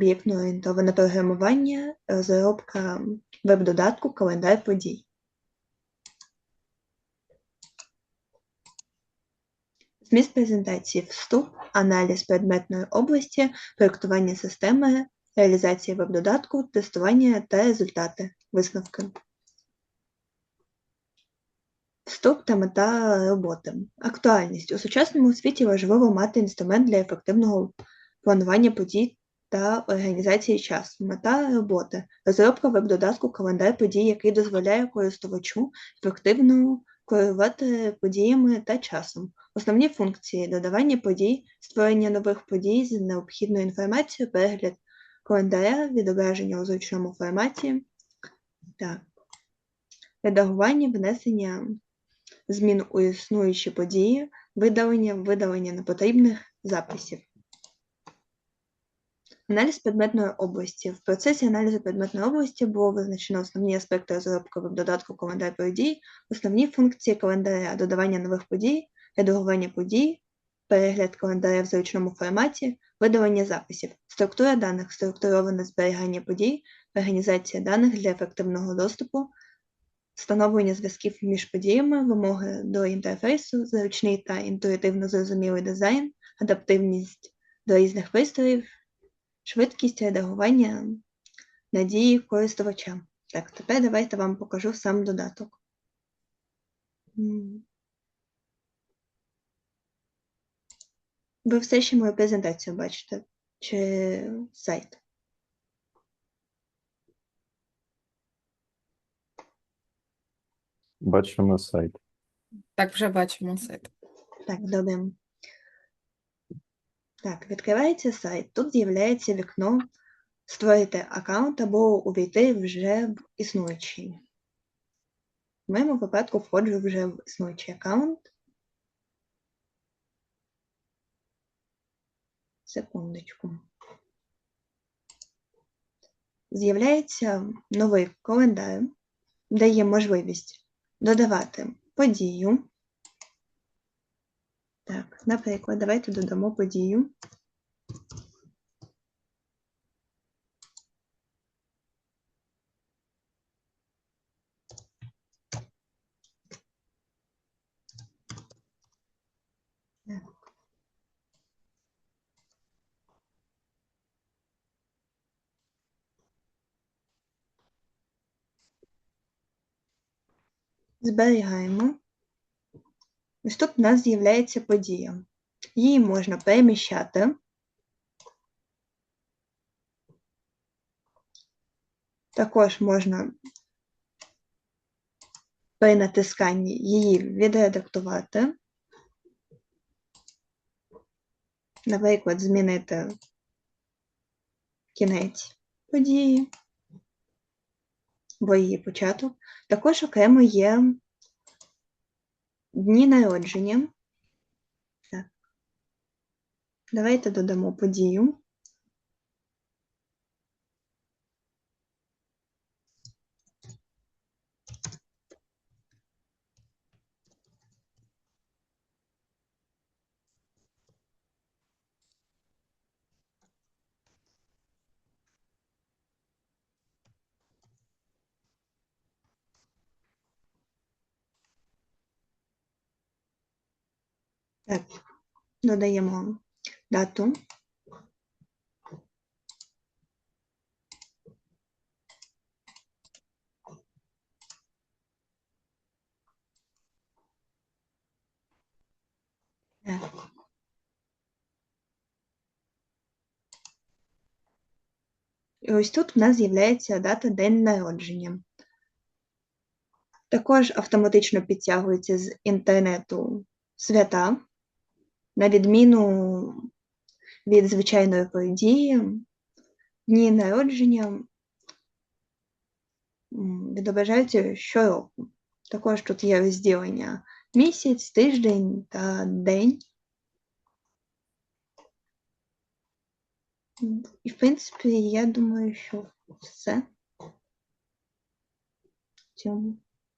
об'єктно орієнтоване програмування, розробка веб-додатку, календар подій. Зміст презентації вступ, аналіз предметної області, проєктування системи, реалізація веб-додатку, тестування та результати, висновки. Вступ та мета роботи. Актуальність. У сучасному світі важливо мати інструмент для ефективного планування подій та організації часу. Мета роботи. Розробка веб-додатку календар подій, який дозволяє користувачу ефективно керувати подіями та часом. Основні функції додавання подій, створення нових подій з необхідною інформацією, перегляд календаря, відображення у зручному форматі. Так. Редагування, внесення змін у існуючі події, видалення, видалення непотрібних записів. Аналіз предметної області. В процесі аналізу предметної області було визначено основні аспекти розробки веб-додатку календар подій, основні функції календаря, додавання нових подій, редагування подій, перегляд календаря в зручному форматі, видалення записів, структура даних, структуроване зберігання подій, організація даних для ефективного доступу, встановлення зв'язків між подіями, вимоги до інтерфейсу, зручний та інтуїтивно зрозумілий дизайн, адаптивність до різних пристроїв, швидкість редагування надії користувача. Так, тепер давайте вам покажу сам додаток. Ви все ще мою презентацію бачите? Чи сайт? Бачимо сайт. Так, вже бачимо сайт. Так, добре. Так, відкривається сайт. Тут з'являється вікно створити аккаунт або увійти вже в існуючий. В моєму випадку входжу вже в існуючий аккаунт. Секундочку. З'являється новий календар, де є можливість додавати подію. Так, наприклад, давайте додамо подію. Зберігаємо. Ось тут у нас з'являється подія. Її можна переміщати. Також можна при натисканні її відредактувати. Наприклад, змінити кінець події, або її початок. Також окремо є Дні народження. Так. Давайте додамо подію. Так, додаємо дату. І ось тут в нас з'являється дата день народження. Також автоматично підтягується з інтернету свята, на відміну від звичайної події, дні народження м, відображаються щороку. Також тут є розділення місяць, тиждень та день. М, І, в принципі, я думаю, що все в цьому.